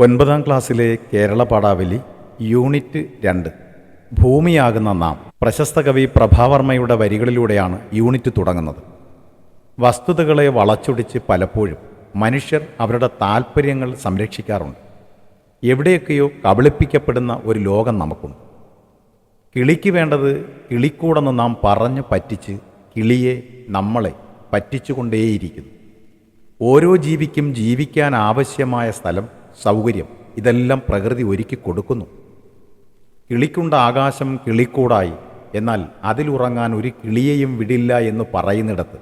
ഒൻപതാം ക്ലാസ്സിലെ കേരള പാഠാവലി യൂണിറ്റ് രണ്ട്. ഭൂമിയാകുന്ന നാം. പ്രശസ്ത കവി പ്രഭാവർമ്മയുടെ വരികളിലൂടെയാണ് യൂണിറ്റ് തുടങ്ങുന്നത്. വസ്തുതകളെ വളച്ചൊടിച്ച് പലപ്പോഴും മനുഷ്യർ അവരുടെ താൽപ്പര്യങ്ങൾ സംരക്ഷിക്കാറുണ്ട്. എവിടെയൊക്കെയോ കബളിപ്പിക്കപ്പെടുന്ന ഒരു ലോകം നമുക്കുണ്ട്. കിളിക്ക് വേണ്ടത് കിളിക്കൂടെന്ന് നാം പറഞ്ഞു പറ്റിച്ച് കിളിയെ നമ്മളെ പറ്റിച്ചുകൊണ്ടേയിരിക്കുന്നു. ഓരോ ജീവിക്കും ജീവിക്കാൻ ആവശ്യമായ സ്ഥലം സൗകര്യം. ഇതെല്ലാം പ്രകൃതി ഒരുക്കി കൊടുക്കുന്നു. കിളിക്കുണ്ട ആകാശം കിളിക്കൂടായി. എന്നാൽ അതിലുറങ്ങാൻ ഒരു കിളിയെയും വിടില്ല എന്ന് പറയുന്നിടത്ത്.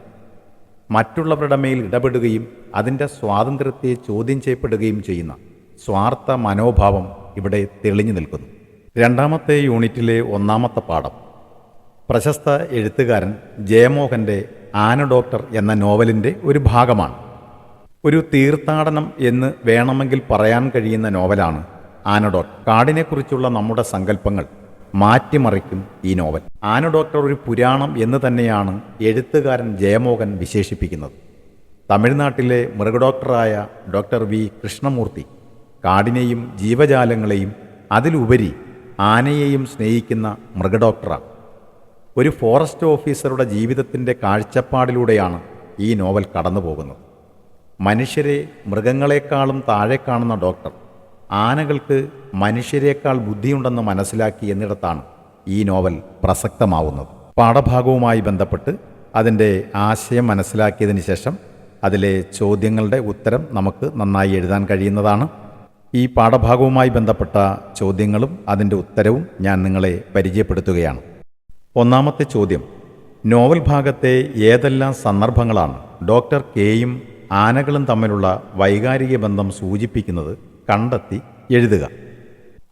മറ്റുള്ളവരുടെ മേൽ ഇടപെടുകയും അതിന്റെ സ്വാതന്ത്ര്യത്തെ ചോദ്യം ചെയ്യപ്പെടുകയും ചെയ്യുന്ന സ്വാർത്ഥ മനോഭാവം ഇവിടെ തെളിഞ്ഞു നിൽക്കുന്നു. രണ്ടാമത്തെ യൂണിറ്റിലെ ഒന്നാമത്തെ പാഠം. പ്രശസ്ത എഴുത്തുകാരൻ ജയമോഹന്റെ ആന ഡോക്ടർ എന്ന നോവലിന്റെ ഒരു ഭാഗമാണ്. ഒരു തീർത്ഥാടനം എന്ന് വേണമെങ്കിൽ പറയാൻ കഴിയുന്ന നോവലാണ് ആനഡോക്ടർ. കാടിനെക്കുറിച്ചുള്ള നമ്മുടെ സങ്കല്പങ്ങൾ മാറ്റിമറിക്കും ഈ നോവൽ. ആനഡോക്ടർ ഒരു പുരാണം എന്ന് തന്നെയാണ് എഴുത്തുകാരൻ ജയമോഹൻ വിശേഷിപ്പിക്കുന്നത്. തമിഴ്നാട്ടിലെ മൃഗഡോക്ടറായ ഡോക്ടർ വി. കൃഷ്ണമൂർത്തി കാടിനെയും ജീവജാലങ്ങളെയും അതിലുപരി ആനയെയും സ്നേഹിക്കുന്ന മൃഗഡോക്ടറാണ്. ഒരു ഫോറസ്റ്റ് ഓഫീസറുടെ ജീവിതത്തിന്റെ കാഴ്ചപ്പാടിലൂടെയാണ് ഈ നോവൽ കടന്നു പോകുന്നത് മനുഷ്യരെ മൃഗങ്ങളെക്കാളും താഴെ കാണുന്ന ഡോക്ടർ. ആനകൾക്ക് മനുഷ്യരെക്കാൾ ബുദ്ധിയുണ്ടെന്ന് മനസ്സിലാക്കി എന്നിടത്താണ് ഈ നോവൽ പ്രസക്തമാവുന്നത്. പാഠഭാഗവുമായി ബന്ധപ്പെട്ട് അതിന്റെ ആശയം മനസ്സിലാക്കിയതിന് ശേഷം അതിലെ ചോദ്യങ്ങളുടെ ഉത്തരം നമുക്ക് നന്നായി എഴുതാൻ കഴിയുന്നതാണ്. ഈ പാഠഭാഗവുമായി ബന്ധപ്പെട്ട ചോദ്യങ്ങളും അതിന്റെ ഉത്തരവും ഞാൻ നിങ്ങളെ പരിചയപ്പെടുത്തുകയാണ്. ഒന്നാമത്തെ ചോദ്യം. നോവൽ ഭാഗത്തെ ഏതെല്ലാം സന്ദർഭങ്ങളാണ് ഡോക്ടർ കെയും ആനകളും തമ്മിലുള്ള വൈകാരിക ബന്ധം സൂചിപ്പിക്കുന്നത് കണ്ടെത്തി എഴുതുക.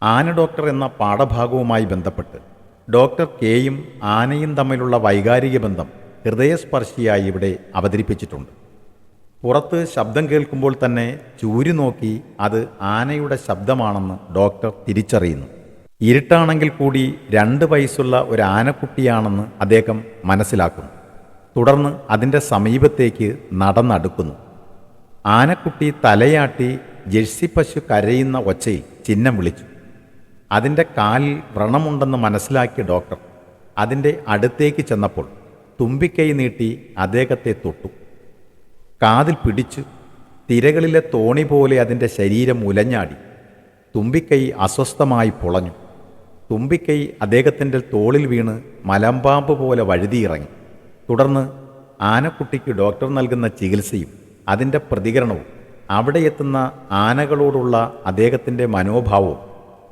ആന ഡോക്ടർ എന്ന പാഠഭാഗവുമായി ബന്ധപ്പെട്ട് ഡോക്ടർ കെയും ആനയും തമ്മിലുള്ള വൈകാരിക ബന്ധം ഹൃദയസ്പർശിയായി ഇവിടെ അവതരിപ്പിച്ചിട്ടുണ്ട്. പുറത്ത് ശബ്ദം കേൾക്കുമ്പോൾ തന്നെ ചൂരി നോക്കി അത് ആനയുടെ ശബ്ദമാണെന്ന് ഡോക്ടർ തിരിച്ചറിയുന്നു. ഇരുട്ടാണെങ്കിൽ കൂടി രണ്ട് വയസ്സുള്ള ഒരു ആനക്കുട്ടിയാണെന്ന് അദ്ദേഹം മനസ്സിലാക്കുന്നു. തുടർന്ന് അതിന്റെ സമീപത്തേക്ക് നടന്നടുക്കുന്നു. ആനക്കുട്ടി തലയാട്ടി ജെഴ്സി പശു കരയുന്ന ഒച്ചയിൽ ചിഹ്നം വിളിച്ചു. അതിന്റെ കാലിൽ വ്രണമുണ്ടെന്ന് മനസ്സിലാക്കിയ ഡോക്ടർ അതിന്റെ അടുത്തേക്ക് ചെന്നപ്പോൾ തുമ്പിക്കൈ നീട്ടി അദ്ദേഹത്തെ തൊട്ടു. കാതിൽ പിടിച്ചു തിരകളിലെ തോണി പോലെ അതിന്റെ ശരീരം ഉലഞ്ഞാടി. തുമ്പിക്കൈ അസ്വസ്ഥമായി പൊളഞ്ഞു. തുമ്പിക്കൈ അദ്ദേഹത്തിന്റെ തോളിൽ വീണ് മലമ്പാമ്പ് പോലെ വഴുതിയിറങ്ങി. തുടർന്ന് ആനക്കുട്ടിക്ക് ഡോക്ടർ നൽകുന്ന ചികിത്സയും അതിന്റെ പ്രതികരണവും അവിടെ എത്തുന്ന ആനകളോടുള്ള അദ്ദേഹത്തിന്റെ മനോഭാവവും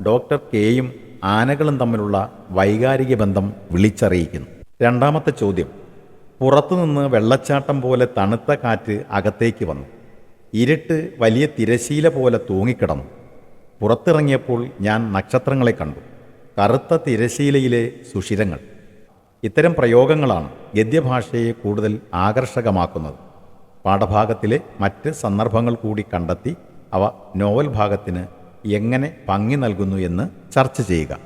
ഡോക്ടർ കെയും ആനകളും തമ്മിലുള്ള വൈകാരിക ബന്ധം വിളിച്ചറിയിക്കുന്നു. രണ്ടാമത്തെ ചോദ്യം പുറത്തുനിന്ന് വെള്ളച്ചാട്ടം പോലെ തണുത്ത കാറ്റ് അകത്തേക്ക് വന്നു. ഇരുട്ട് വലിയ തിരശീല പോലെ തൂങ്ങിക്കിടന്നു. പുറത്തിറങ്ങിയപ്പോൾ ഞാൻ നക്ഷത്രങ്ങളെ കണ്ടു. കറുത്ത തിരശീലയിലെ സുഷിരങ്ങൾ. ഇത്തരം പ്രയോഗങ്ങളാണ് ഗദ്യഭാഷയെ കൂടുതൽ ആകർഷകമാക്കുന്നത്. പാഠഭാഗത്തിലെ മറ്റ് സന്ദർഭങ്ങൾ കൂടി കണ്ടെത്തി അവ നോവൽ ഭാഗത്തിന് എങ്ങനെ ഭംഗി നൽകുന്നു എന്ന് ചർച്ച ചെയ്യുക.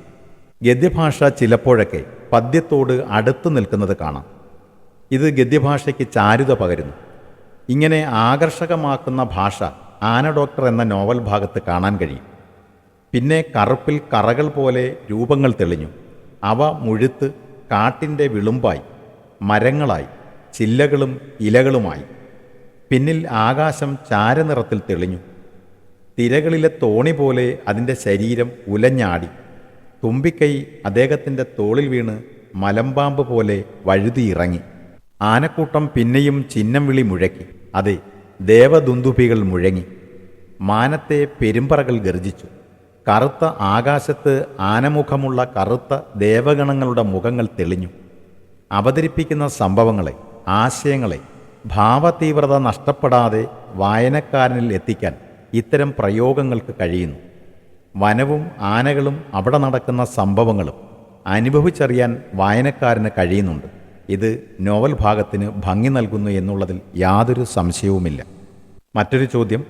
ഗദ്യഭാഷ ചിലപ്പോഴൊക്കെ പദ്യത്തോട് അടുത്ത് നിൽക്കുന്നത് കാണാം. ഇത് ഗദ്യഭാഷയ്ക്ക് ചാരുത പകരുന്നു. ഇങ്ങനെ ആകർഷകമാക്കുന്ന ഭാഷ ആന ഡോക്ടർ എന്ന നോവൽ ഭാഗത്ത് കാണാൻ കഴിയും. പിന്നെ കറുപ്പിൽ കറകൾ പോലെ രൂപങ്ങൾ തെളിഞ്ഞു. അവ മുഴുത്ത് കാട്ടിന്റെ വിളുമ്പായി മരങ്ങളായി ചില്ലകളും ഇലകളുമായി. പിന്നിൽ ആകാശം ചാരനിറത്തിൽ തെളിഞ്ഞു. തിരകളിലെ തോണി പോലെ അതിന്റെ ശരീരം ഉലഞ്ഞാടി. തുമ്പിക്കൈ അദ്ദേഹത്തിന്റെ തോളിൽ വീണ് മലമ്പാമ്പ് പോലെ വഴുതിയിറങ്ങി. ആനക്കൂട്ടം പിന്നെയും ചിഹ്നം വിളി മുഴക്കി. അതെ ദേവദുന്തുപികൾ മുഴങ്ങി. മാനത്തെ പെരുമ്പറകൾ ഗർജിച്ചു. കറുത്ത ആകാശത്ത് ആനമുഖമുള്ള കറുത്ത ദേവഗണങ്ങളുടെ മുഖങ്ങൾ തെളിഞ്ഞു. അവതരിപ്പിക്കുന്ന സംഭവങ്ങളെ ആശയങ്ങളെ ഭാവതീവ്രത നഷ്ടപ്പെടാതെ വായനക്കാരനിൽ എത്തിക്കാൻ ഇത്തരം പ്രയോഗങ്ങൾക്ക് കഴിയുന്നു. വനവും ആനകളും അവിടെ നടക്കുന്ന സംഭവങ്ങളും അനുഭവിച്ചറിയാൻ വായനക്കാരന് കഴിയുന്നുണ്ട്. ഇത് നോവൽ ഭാഗത്തിന് ഭംഗി നൽകുന്നു എന്നുള്ളതിൽ യാതൊരു സംശയവുമില്ല. മറ്റൊരു ചോദ്യം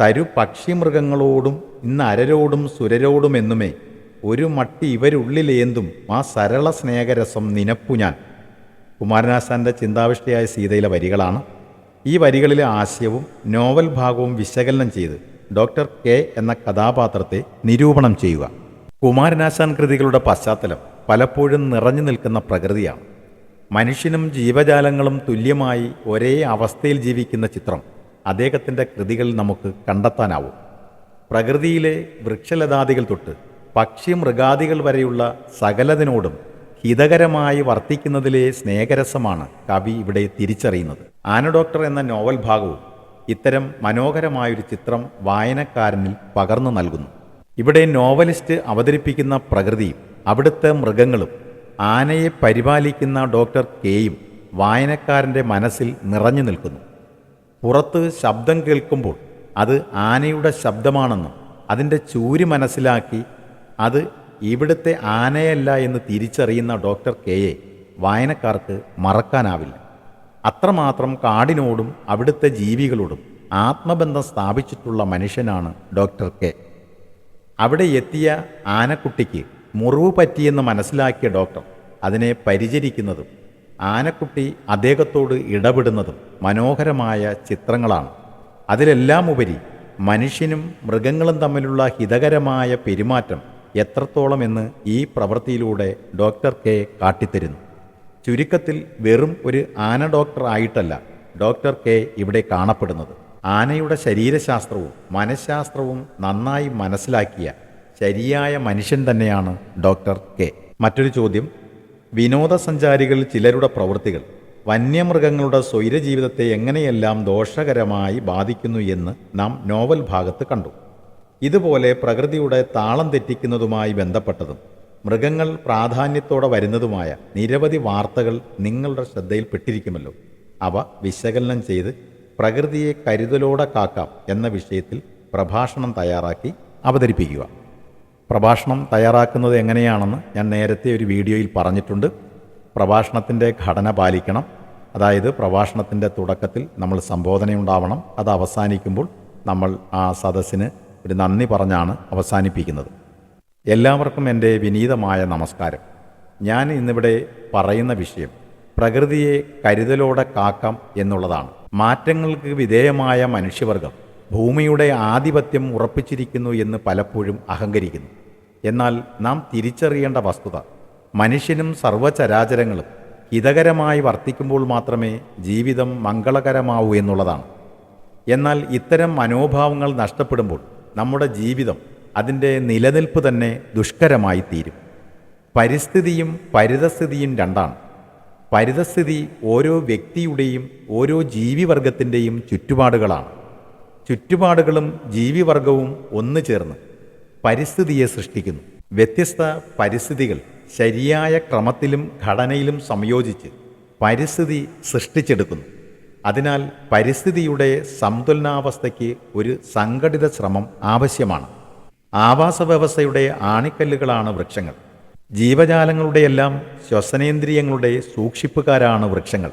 തരു പക്ഷിമൃഗങ്ങളോടും ഇന്ന് അരരോടും സുരരോടും എന്നുമേ ഒരു മട്ടി ഇവരുള്ളിലേന്തും ആ സരള സ്നേഹരസം നിനപ്പു ഞാൻ കുമാരനാശാന്റെ ചിന്താവിഷ്ടയായ സീതയിലെ വരികളാണ്. ഈ വരികളിലെ ആശയവും നോവൽ ഭാഗവും വിശകലനം ചെയ്ത് ഡോക്ടർ കെ എന്ന കഥാപാത്രത്തെ നിരൂപണം ചെയ്യുക. കുമാരനാശാൻ കൃതികളുടെ പശ്ചാത്തലം പലപ്പോഴും നിറഞ്ഞു നിൽക്കുന്ന പ്രകൃതിയാണ്. മനുഷ്യനും ജീവജാലങ്ങളും തുല്യമായി ഒരേ അവസ്ഥയിൽ ജീവിക്കുന്ന ചിത്രം അദ്ദേഹത്തിന്റെ കൃതികളിൽ നമുക്ക് കണ്ടെത്താനാവും. പ്രകൃതിയിലെ വൃക്ഷലതാദികൾ തൊട്ട് പക്ഷി മൃഗാദികൾ വരെയുള്ള സകലതിനോടും ഹിതകരമായി വർത്തിക്കുന്നതിലെ സ്നേഹരസമാണ് കവി ഇവിടെ തിരിച്ചറിയുന്നത്. ആന ഡോക്ടർ എന്ന നോവൽ ഭാഗവും ഇത്തരം മനോഹരമായൊരു ചിത്രം വായനക്കാരനിൽ പകർന്നു നൽകുന്നു. ഇവിടെ നോവലിസ്റ്റ് അവതരിപ്പിക്കുന്ന പ്രകൃതിയും അവിടുത്തെ മൃഗങ്ങളും ആനയെ പരിപാലിക്കുന്ന ഡോക്ടർ കെയും വായനക്കാരന്റെ മനസ്സിൽ നിറഞ്ഞു നിൽക്കുന്നു. പുറത്ത് ശബ്ദം കേൾക്കുമ്പോൾ അത് ആനയുടെ ശബ്ദമാണെന്നും അതിന്റെ ചൂരി മനസ്സിലാക്കി അത് ഇവിടുത്തെ ആനയല്ല എന്ന് തിരിച്ചറിയുന്ന ഡോക്ടർ കെയെ വായനക്കാർക്ക് മറക്കാനാവില്ല. അത്രമാത്രം കാടിനോടും അവിടുത്തെ ജീവികളോടും ആത്മബന്ധം സ്ഥാപിച്ചിട്ടുള്ള മനുഷ്യനാണ് ഡോക്ടർ കെ. അവിടെ എത്തിയ ആനക്കുട്ടിക്ക് മുറിവ് പറ്റിയെന്ന് മനസ്സിലാക്കിയ ഡോക്ടർ അതിനെ പരിചരിക്കുന്നതും ആനക്കുട്ടി അദ്ദേഹത്തോട് ഇടപെടുന്നതും മനോഹരമായ ചിത്രങ്ങളാണ്. അതിലെല്ലാം ഉപരി മനുഷ്യനും മൃഗങ്ങളും തമ്മിലുള്ള ഹിതകരമായ പെരുമാറ്റം എത്രത്തോളം എന്ന് ഈ പ്രവൃത്തിയിലൂടെ ഡോക്ടർ കെ കാട്ടിത്തരുന്നു. ചുരുക്കത്തിൽ വെറും ഒരു ആന ഡോക്ടർ ആയിട്ടല്ല ഡോക്ടർ കെ ഇവിടെ കാണപ്പെടുന്നത്. ആനയുടെ ശരീരശാസ്ത്രവും മനഃശാസ്ത്രവും നന്നായി മനസ്സിലാക്കിയ ശരിയായ മനുഷ്യൻ തന്നെയാണ് ഡോക്ടർ കെ. മറ്റൊരു ചോദ്യം. വിനോദസഞ്ചാരികളിൽ ചിലരുടെ പ്രവൃത്തികൾ വന്യമൃഗങ്ങളുടെ സ്വൈരജീവിതത്തെ എങ്ങനെയെല്ലാം ദോഷകരമായി ബാധിക്കുന്നു എന്ന് നാം നോവൽ ഭാഗത്ത് കണ്ടു. ഇതുപോലെ പ്രകൃതിയുടെ താളം തെറ്റിക്കുന്നതുമായി ബന്ധപ്പെട്ടതും മൃഗങ്ങൾ പ്രാധാന്യത്തോടെ വരുന്നതുമായ നിരവധി വാർത്തകൾ നിങ്ങളുടെ ശ്രദ്ധയിൽപ്പെട്ടിരിക്കുമല്ലോ അവ വിശകലനം ചെയ്ത് പ്രകൃതിയെ കരുതലോടെ കാക്കാം എന്ന വിഷയത്തിൽ പ്രഭാഷണം തയ്യാറാക്കി അവതരിപ്പിക്കുക. പ്രഭാഷണം തയ്യാറാക്കുന്നത് എങ്ങനെയാണെന്ന് ഞാൻ നേരത്തെ ഒരു വീഡിയോയിൽ പറഞ്ഞിട്ടുണ്ട്. പ്രഭാഷണത്തിന്റെ ഘടന പാലിക്കണം. അതായത് പ്രഭാഷണത്തിന്റെ തുടക്കത്തിൽ നമ്മൾ സംബോധനയുണ്ടാവണം. അത് അവസാനിക്കുമ്പോൾ നമ്മൾ ആ സദസ്സിന് ഒരു നന്ദി പറഞ്ഞാണ് അവസാനിപ്പിക്കുന്നത്. എല്ലാവർക്കും എന്റെ വിനീതമായ നമസ്കാരം. ഞാൻ ഇന്നിവിടെ പറയുന്ന വിഷയം പ്രകൃതിയെ കരുതലോടെ കാക്കാം എന്നുള്ളതാണ്. മാറ്റങ്ങൾക്ക് വിധേയമായ മനുഷ്യവർഗം ഭൂമിയുടെ ആധിപത്യം ഉറപ്പിച്ചിരിക്കുന്നു എന്ന് പലപ്പോഴും അഹങ്കരിക്കുന്നു. എന്നാൽ നാം തിരിച്ചറിയേണ്ട വസ്തുത മനുഷ്യനും സർവചരാചരങ്ങളും ഹിതകരമായി വർത്തിക്കുമ്പോൾ മാത്രമേ ജീവിതം മംഗളകരമാവൂ എന്നുള്ളതാണ്. എന്നാൽ ഇത്തരം മനോഭാവങ്ങൾ നഷ്ടപ്പെടുമ്പോൾ നമ്മുടെ ജീവിതം അതിന്റെ നിലനിൽപ്പ് തന്നെ ദുഷ്കരമായി തീരും. പരിസ്ഥിതിയും പരിതസ്ഥിതിയും രണ്ടാണ്. പരിതസ്ഥിതി ഓരോ വ്യക്തിയുടെയും ഓരോ ജീവിവർഗത്തിന്റെയും ചുറ്റുപാടുകളാണ്. ചുറ്റുപാടുകളും ജീവിവർഗവും ഒന്നു ചേർന്ന് പരിസ്ഥിതിയെ സൃഷ്ടിക്കുന്നു. വ്യത്യസ്ത പരിസ്ഥിതികൾ ശരിയായ ക്രമത്തിലും ഘടനയിലും സംയോജിച്ച് പരിസ്ഥിതി സൃഷ്ടിച്ചെടുക്കുന്നു. അതിനാൽ പരിസ്ഥിതിയുടെ സന്തുലനാവസ്ഥയ്ക്ക് ഒരു സംഘടിത ശ്രമം ആവശ്യമാണ്. ആവാസ വ്യവസ്ഥയുടെ ആണിക്കല്ലുകളാണ് വൃക്ഷങ്ങൾ. ജീവജാലങ്ങളുടെയെല്ലാം ശ്വസനേന്ദ്രിയങ്ങളുടെ സൂക്ഷിപ്പുകാരാണ് വൃക്ഷങ്ങൾ.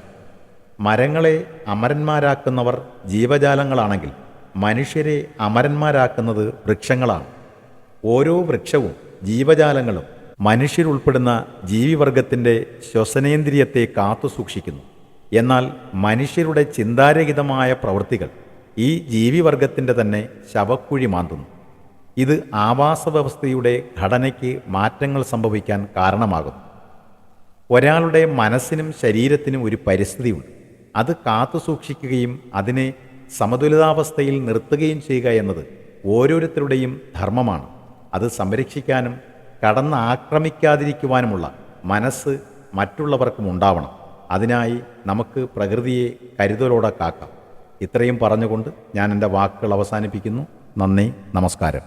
മരങ്ങളെ അമരന്മാരാക്കുന്നവർ ജീവജാലങ്ങളാണെങ്കിൽ മനുഷ്യരെ അമരന്മാരാക്കുന്നത് വൃക്ഷങ്ങളാണ്. ഓരോ വൃക്ഷവും ജീവജാലങ്ങളും മനുഷ്യരുൾപ്പെടുന്ന ജീവിവർഗത്തിന്റെ ശ്വസനേന്ദ്രിയത്തെ കാത്തു സൂക്ഷിക്കുന്നു എന്നാൽ മനുഷ്യരുടെ ചിന്താരഹിതമായ പ്രവൃത്തികൾ ഈ ജീവിവർഗത്തിന്റെ തന്നെ ശവക്കുഴി മാന്തുന്നു. ഇത് ആവാസ വ്യവസ്ഥയുടെ ഘടനയ്ക്ക് മാറ്റങ്ങൾ സംഭവിക്കാൻ കാരണമാകുന്നു. ഒരാളുടെ മനസ്സിനും ശരീരത്തിനും ഒരു പരിസ്ഥിതിയുണ്ട്. അത് കാത്തു സൂക്ഷിക്കുകയും അതിനെ സമതുലിതാവസ്ഥയിൽ നിർത്തുകയും ചെയ്യുക എന്നത് ഓരോരുത്തരുടെയും ധർമ്മമാണ്. അത് സംരക്ഷിക്കാനും കടന്ന് ആക്രമിക്കാതിരിക്കുവാനുമുള്ള മനസ്സ് മറ്റുള്ളവർക്കും ഉണ്ടാവണം. അതിനായി നമുക്ക് പ്രകൃതിയെ കരുതലോടെ കാക്കാം. ഇത്രയും പറഞ്ഞുകൊണ്ട് ഞാൻ എന്റെ വാക്കുകൾ അവസാനിപ്പിക്കുന്നു. നന്ദി നമസ്കാരം.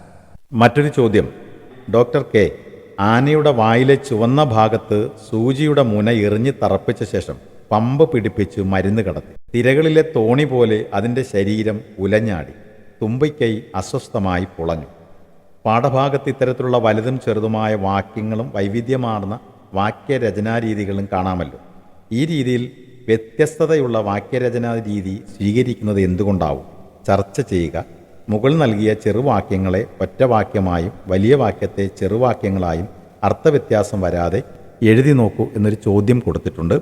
മറ്റൊരു ചോദ്യം. Doctor K. ആനയുടെ വായിലെ ചുവന്ന ഭാഗത്ത് സൂചിയുടെ മുന എറിഞ്ഞ് തറപ്പിച്ച ശേഷം പമ്പ് പിടിപ്പിച്ച് മരുന്ന് കടത്തി. തിരകളിലെ തോണി പോലെ അതിന്റെ ശരീരം ഉലഞ്ഞാടി. തുമ്പിക്കൈ അസ്വസ്ഥമായി പുളഞ്ഞു. പാഠഭാഗത്ത് ഇത്തരത്തിലുള്ള വലുതും ചെറുതുമായ വാക്യങ്ങളും വൈവിധ്യമാർന്ന വാക്യരചനാരീതികളും കാണാമല്ലോ. ഈ രീതിയിൽ വ്യത്യസ്തതയുള്ള വാക്യരചനാ രീതി സ്വീകരിക്കുന്നത് എന്തുകൊണ്ടാവും? ചർച്ച ചെയ്യുക. മുകൾ നൽകിയ ചെറുവാക്യങ്ങളെ ഒറ്റവാക്യമായും വലിയ വാക്യത്തെ ചെറുവാക്യങ്ങളായും അർത്ഥവ്യത്യാസം വരാതെ എഴുതി നോക്കൂ എന്നൊരു ചോദ്യം കൊടുത്തിട്ടുണ്ട്.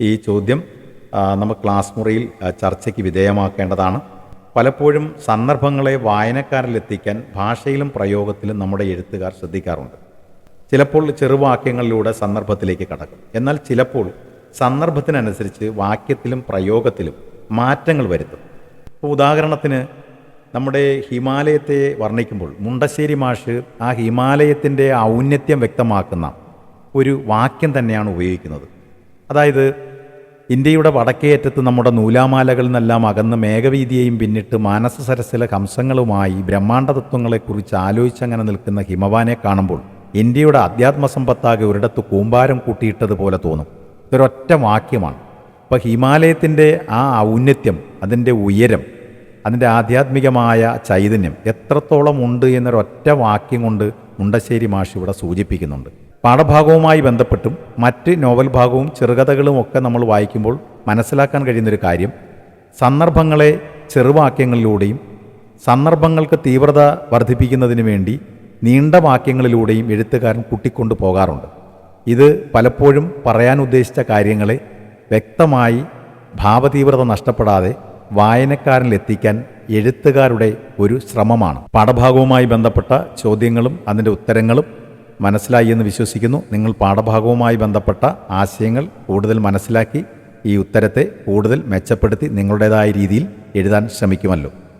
ഈ ചോദ്യം നമ്മൾ ക്ലാസ് മുറിയിൽ ചർച്ചയ്ക്ക് വിധേയമാക്കേണ്ടതാണ്. പലപ്പോഴും സന്ദർഭങ്ങളെ വായനക്കാരിലെത്തിക്കാൻ ഭാഷയിലും പ്രയോഗത്തിലും നമ്മുടെ എഴുത്തുകാർ ശ്രദ്ധിക്കാറുണ്ട്. ചിലപ്പോൾ ചെറുവാക്യങ്ങളിലൂടെ സന്ദർഭത്തിലേക്ക് കടക്കും. എന്നാൽ ചിലപ്പോൾ സന്ദർഭത്തിനനുസരിച്ച് വാക്യത്തിലും പ്രയോഗത്തിലും മാറ്റങ്ങൾ വരുത്തും. ഇപ്പോൾ ഉദാഹരണത്തിന് നമ്മുടെ ഹിമാലയത്തെ വർണിക്കുമ്പോൾ മുണ്ടശ്ശേരി മാഷ് ആ ഹിമാലയത്തിന്റെ ഔന്നത്യം വ്യക്തമാക്കുന്ന ഒരു വാക്യം തന്നെയാണ് ഉപയോഗിക്കുന്നത്. അതായത് ഇന്ത്യയുടെ വടക്കേയറ്റത്ത് നമ്മുടെ നൂലാമാലകളിൽ നിന്നെല്ലാം അകന്ന് മേഘവീതിയെയും പിന്നിട്ട് മാനസ സരസിലെ ഹംസങ്ങളുമായി ബ്രഹ്മാണ്ട തത്വങ്ങളെക്കുറിച്ച് ആലോചിച്ചങ്ങനെ നിൽക്കുന്ന ഹിമവാനെ കാണുമ്പോൾ ഇന്ത്യയുടെ അധ്യാത്മസമ്പത്താകെ ഒരിടത്ത് കൂമ്പാരം കൂട്ടിയിട്ടതുപോലെ തോന്നും. ഇതൊരൊറ്റ വാക്യമാണ്. അപ്പോൾ ഹിമാലയത്തിന്റെ ആ ഔന്നത്യം അതിന്റെ ഉയരം അതിന്റെ ആധ്യാത്മികമായ ചൈതന്യം എത്രത്തോളം ഉണ്ട് എന്നൊരൊറ്റ വാക്യം കൊണ്ട് മുണ്ടശ്ശേരി മാഷ് ഇവിടെ സൂചിപ്പിക്കുന്നുണ്ട്. പാഠഭാഗവുമായി ബന്ധപ്പെട്ടും മറ്റ് നോവൽ ഭാഗവും ചെറുകഥകളും ഒക്കെ നമ്മൾ വായിക്കുമ്പോൾ മനസ്സിലാക്കാൻ കഴിയുന്നൊരു കാര്യം സന്ദർഭങ്ങളെ ചെറുവാക്യങ്ങളിലൂടെയും സന്ദർഭങ്ങൾക്ക് തീവ്രത വർദ്ധിപ്പിക്കുന്നതിന് വേണ്ടി നീണ്ട വാക്യങ്ങളിലൂടെയും എഴുത്തുകാരൻ കൂട്ടിക്കൊണ്ടു പോകാറുണ്ട്. ഇത് പലപ്പോഴും പറയാൻ ഉദ്ദേശിച്ച കാര്യങ്ങളെ വ്യക്തമായി ഭാവതീവ്രത നഷ്ടപ്പെടാതെ വായനക്കാരനിൽ എത്തിക്കാൻ എഴുത്തുകാരുടെ ഒരു ശ്രമമാണ്. പാഠഭാഗവുമായി ബന്ധപ്പെട്ട ചോദ്യങ്ങളും അതിന്റെ ഉത്തരങ്ങളും മനസ്സിലായി എന്ന് വിശ്വസിക്കുന്നു. നിങ്ങൾ പാഠഭാഗവുമായി ബന്ധപ്പെട്ട ആശയങ്ങൾ കൂടുതൽ മനസ്സിലാക്കി ഈ ഉത്തരത്തെ കൂടുതൽ മെച്ചപ്പെടുത്തി നിങ്ങളുടേതായ രീതിയിൽ എഴുതാൻ ശ്രമിക്കുമല്ലോ.